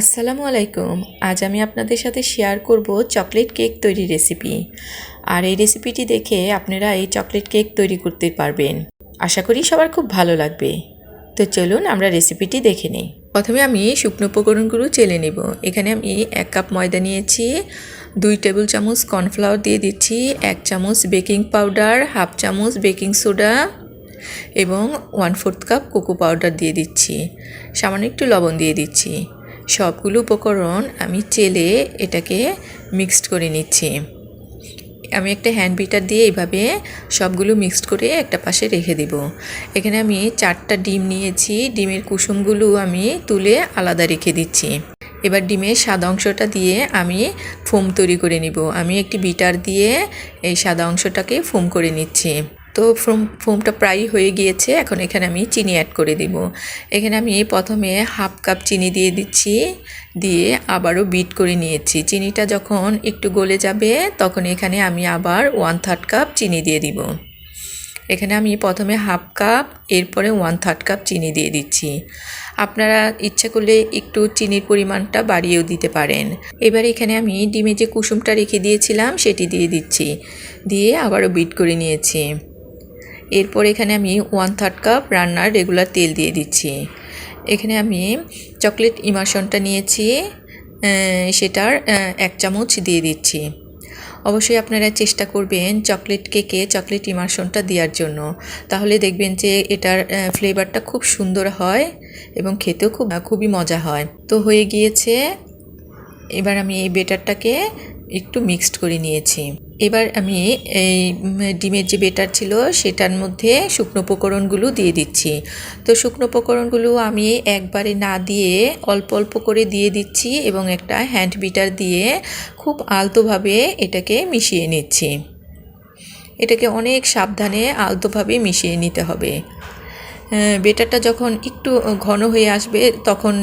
আসসালামু আলাইকুম। আজ আমি আপনাদের সাথে শেয়ার করব চকলেট কেক তৈরির রেসিপি আর এই রেসিপিটি দেখে আপনারা এই চকলেট কেক তৈরি করতে পারবেন। আশা করি সবার খুব ভালো লাগবে। তো চলুন আমরা রেসিপিটি দেখে নিই। প্রথমে আমি শুকনো উপকরণগুলো চেলে নেব। এখানে আমি এক কাপ ময়দা নিয়েছি, দুই টেবিল চামচ কর্নফ্লাওয়ার দিয়ে দিচ্ছি, এক চামচ বেকিং পাউডার হাফ চামচ বেকিং সোডা এবং one fourth cup cocoa powder দিয়ে দিচ্ছি। সামান্য একটু লবণ দিয়ে দিচ্ছি। সবগুলো উপকরণ আমি চেলে এটাকে মিক্সড করে নিচ্ছি। আমি একটা হ্যান্ড বিটার দিয়ে এইভাবে সবগুলো মিক্সড করে একটা পাশে রেখে দিব। এখানে আমি চারটা ডিম নিয়েছি, ডিমের কুসুমগুলো আমি তুলে আলাদা রেখে দিচ্ছি। এবার ডিমের সাদা অংশটা দিয়ে আমি ফোম তৈরি করে নিব। আমি একটি বিটার দিয়ে এই সাদা অংশটাকে ফোম করে নিচ্ছি। তো ফোম, ফোমটা প্রায় হয়ে গিয়েছে। এখন এখানে আমি চিনি অ্যাড করে দিব। এখানে আমি প্রথমে হাফ কাপ চিনি দিয়ে দিচ্ছি, দিয়ে আবারও বিট করে নিয়েছি। চিনিটা যখন একটু গলে যাবে, তখন এখানে আমি আবার ওয়ান থার্ড কাপ চিনি দিয়ে দিব। এখানে আমি প্রথমে হাফ কাপ, এরপরে ওয়ান থার্ড কাপ চিনি দিয়ে দিচ্ছি। আপনারা ইচ্ছা করলে একটু চিনির পরিমাণটা বাড়িয়েও দিতে পারেন। এবার এখানে আমি ডিমে যে কুসুমটা রেখে দিয়েছিলাম, সেটি দিয়ে দিচ্ছি। দিয়ে আবারও বিট করে নিয়েছি। এরপর এখানে আমি ওয়ান থার্ড কাপ রান্নার রেগুলার তেল দিয়ে দিচ্ছি। এখানে আমি চকলেট ইমার্শনটা নিয়েছি সেটার এক চামচ দিয়ে দিচ্ছি। অবশ্যই আপনারা চেষ্টা করবেন চকলেট কেকে চকলেট ইমার্শনটা দেওয়ার জন্য। তাহলে দেখবেন যে এটার ফ্লেভারটা খুব সুন্দর হয় এবং খেতেও খুব, খুবই মজা হয়। তো হয়ে গিয়েছে, এবার আমি এই বেটারটাকে একটু মিক্সড করে নিয়েছি। এবার আমি এই ডিমের যে বেটার ছিল, সেটার মধ্যে শুকনো উপকরণগুলো দিয়ে দিচ্ছি। তো শুকনো উপকরণগুলো আমি একবারে না দিয়ে অল্প অল্প করে দিয়ে দিচ্ছি এবং একটা হ্যান্ড বিটার দিয়ে খুব আলতোভাবে এটাকে মিশিয়ে নিচ্ছি। এটাকে অনেক সাবধানে আলতোভাবে মিশিয়ে নিতে হবে। বেটারটা যখন একটু ঘন হয়ে আসবে, তখন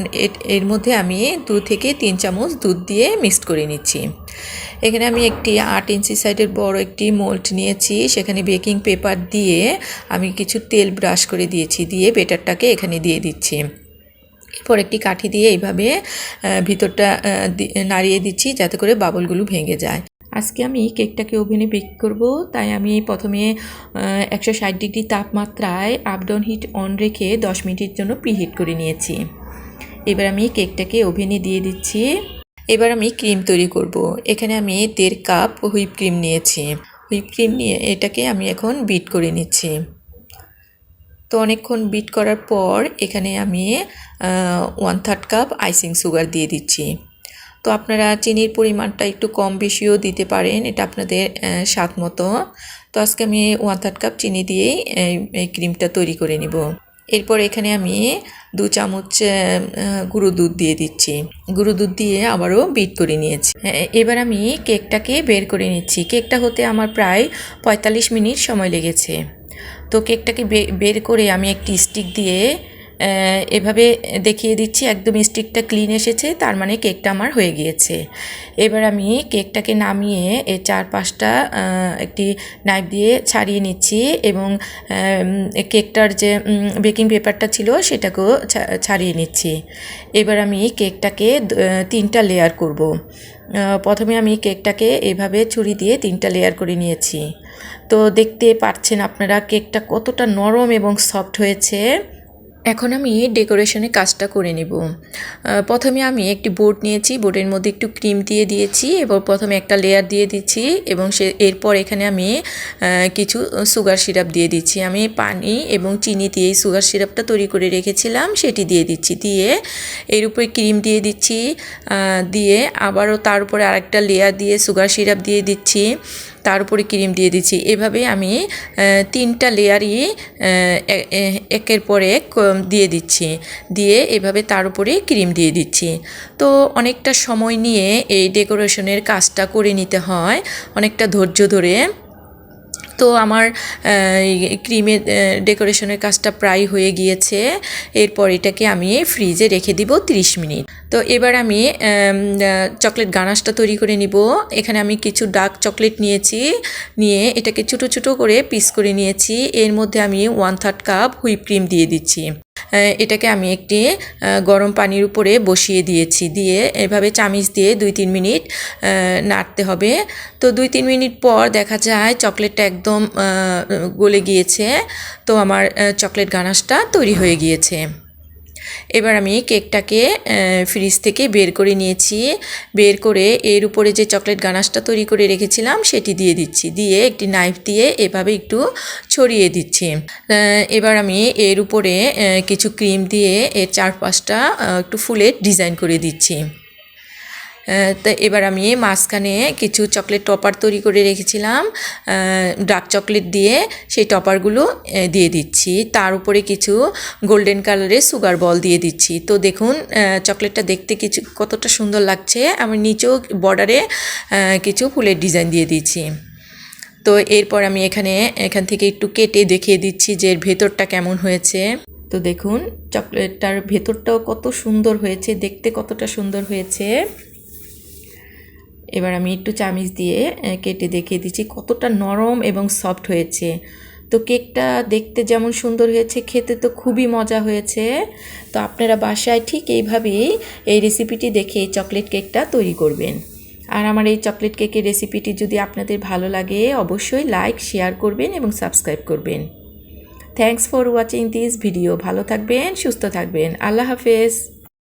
এর মধ্যে আমি দু থেকে তিন চামচ দুধ দিয়ে মিক্সড করে নিচ্ছি। এখানে আমি একটি আট ইঞ্চি সাইডের বড় একটি মোল্ড নিয়েছি। সেখানে বেকিং পেপার দিয়ে আমি কিছু তেল ব্রাশ করে দিয়েছি, দিয়ে বেটারটাকে এখানে দিয়ে দিচ্ছি। এরপর একটি কাঠি দিয়ে এইভাবে ভিতরটা নাড়িয়ে দিচ্ছি যাতে করে বাবলগুলো ভেঙে যায়। আজকে আমি কেকটাকে ওভেনে বেক করব, তাই আমি প্রথমে একশো ষাট ডিগ্রি তাপমাত্রায় আপডাউন হিট অন রেখে দশ মিনিটের জন্য প্রিহিট করে নিয়েছি। এবার আমি কেকটাকে ওভেনে দিয়ে দিচ্ছি। এবার আমি ক্রিম তৈরি করব। এখানে আমি দেড় কাপ হুইপ ক্রিম নিয়েছি। হুইপ ক্রিম নিয়ে এটাকে আমি এখন বিট করে নিচ্ছি। তো অনেকক্ষণ বিট করার পর এখানে আমি one third cup icing sugar দিয়ে দিচ্ছি। তো আপনারা চিনির পরিমাণটা একটু কম বেশিও দিতে পারেন, এটা আপনাদের স্বাদ মতো। তো আজকে আমি ওয়ান থার্ড কাপ চিনি দিয়েই এই ক্রিমটা তৈরি করে নিব। এরপর এখানে আমি দু চামচ গুঁড়ো দুধ দিয়ে দিচ্ছি। গুঁড়ো দুধ দিয়ে আবারও বিট করে নিয়েছি। এবার আমি কেকটাকে বের করে নিচ্ছি। কেকটা হতে আমার প্রায় পঁয়তাল্লিশ মিনিট সময় লেগেছে। তো কেকটাকে বের করে আমি একটি স্টিক দিয়ে এভাবে দেখিয়ে দিচ্ছি, একদম স্টিকটা ক্লিন এসেছে, তার মানে কেকটা আমার হয়ে গিয়েছে। এবার আমি কেকটাকে নামিয়ে এই চার পাঁচটা একটি নাইফ দিয়ে ছাড়িয়ে নিচ্ছি এবং কেকটার যে বেকিং পেপারটা ছিল সেটাকেও ছাড়িয়ে নিচ্ছি। এবার আমি কেকটাকে তিনটা লেয়ার করব। প্রথমে আমি কেকটাকে এভাবে ছুরি দিয়ে তিনটা লেয়ার করে নিয়েছি। তো দেখতে পাচ্ছেন আপনারা কেকটা কতটা নরম এবং সফট হয়েছে। এখন আমি ডেকোরেশনের কাজটা করে নেব। প্রথমে আমি একটি বোর্ড নিয়েছি, বোর্ডের মধ্যে একটু ক্রিম দিয়ে দিয়েছি এবং প্রথমে একটা লেয়ার দিয়ে দিচ্ছি এবং সে, এরপর এখানে আমি কিছু সুগার সিরাপ দিয়ে দিচ্ছি। আমি পানি এবং চিনি দিয়ে সুগার সিরাপটা তৈরি করে রেখেছিলাম, সেটি দিয়ে দিচ্ছি। দিয়ে এর উপরে ক্রিম দিয়ে দিচ্ছি দিয়ে আবারও তার উপরে আরেকটা লেয়ার দিয়ে সুগার সিরাপ দিয়ে দিচ্ছি। তার উপরে ক্রিম দিয়ে দিচ্ছি। এভাবে আমি তিনটা লেয়ারই একের পরে এক দিয়ে দিচ্ছি। দিয়ে এভাবে তার উপরে ক্রিম দিয়ে দিচ্ছি। তো অনেকটা সময় নিয়ে এই ডেকোরেশনের কাজটা করে নিতে হয়। অনেকটা ধৈর্য ধরে তো আমার ক্রিমের ডেকোরেশনের কাজটা প্রায় হয়ে গিয়েছে। এরপর এটাকে আমি ফ্রিজে রেখে দিব 30 মিনিট। তো এবার আমি চকলেট গানাশটা তৈরি করে নিব। এখানে আমি কিছু ডার্ক চকলেট নিয়েছি, নিয়ে এটাকে ছোটো ছোটো করে পিস করে নিয়েছি। এর মধ্যে আমি one third cup whip cream দিয়ে দিচ্ছি। এটাকে আমি একটি গরম পানির উপরে বসিয়ে দিয়েছি। দিয়ে এভাবে চামিচ দিয়ে দুই তিন মিনিট নাড়তে হবে। তো দুই তিন মিনিট পর দেখা যায় চকলেটটা একদম গলে গিয়েছে। তো আমার চকলেট গানাশটা তৈরি হয়ে গিয়েছে। এবার আমি কেকটাকে ফ্রিজ থেকে বের করে নিয়েছি। বের করে এর উপরে যে চকলেট গানাশটা তৈরি করে রেখেছিলাম, সেটি দিয়ে দিচ্ছি। দিয়ে একটি নাইফ দিয়ে এভাবে একটু ছড়িয়ে দিচ্ছি। এবার আমি এর উপরে কিছু ক্রিম দিয়ে এর চারপাশটা একটু ফুলের ডিজাইন করে দিচ্ছি। তো এবার আমি মাঝখানে কিছু চকলেট টপার তৈরি করে রেখেছিলাম। ডার্ক চকলেট দিয়ে সেই টপারগুলো দিয়ে দিচ্ছি। তার উপরে কিছু গোল্ডেন কালারের সুগার বল দিয়ে দিচ্ছি। তো দেখুন চকলেটটা দেখতে কিছু, কতটা সুন্দর লাগছে। আমি নিচেও বর্ডারে কিছু ফুলের ডিজাইন দিয়ে দিচ্ছি তো এরপর আমি এখানে, এখান থেকে একটু কেটে দেখিয়ে দিচ্ছি যে এর ভেতরটা কেমন হয়েছে। তো দেখুন চকলেটটার ভেতরটাও কত সুন্দর হয়েছে, দেখতে কতটা সুন্দর হয়েছে। এবার আমি একটু চামিচ দিয়ে কেটে দেখিয়ে দিচ্ছি কতটা নরম এবং সফট হয়েছে। তো কেকটা দেখতে যেমন সুন্দর হয়েছে, খেতে তো খুবই মজা হয়েছে। তো আপনারা বাসায় ঠিক এইভাবেই এই রেসিপিটি দেখে এই চকলেট কেকটা তৈরি করবেন। আর আমার এই চকলেট কেকের রেসিপিটি যদি আপনাদের ভালো লাগে, অবশ্যই লাইক শেয়ার করবেন এবং সাবস্ক্রাইব করবেন। Thanks for watching this video ভালো থাকবেন, সুস্থ থাকবেন। আল্লাহ হাফেজ।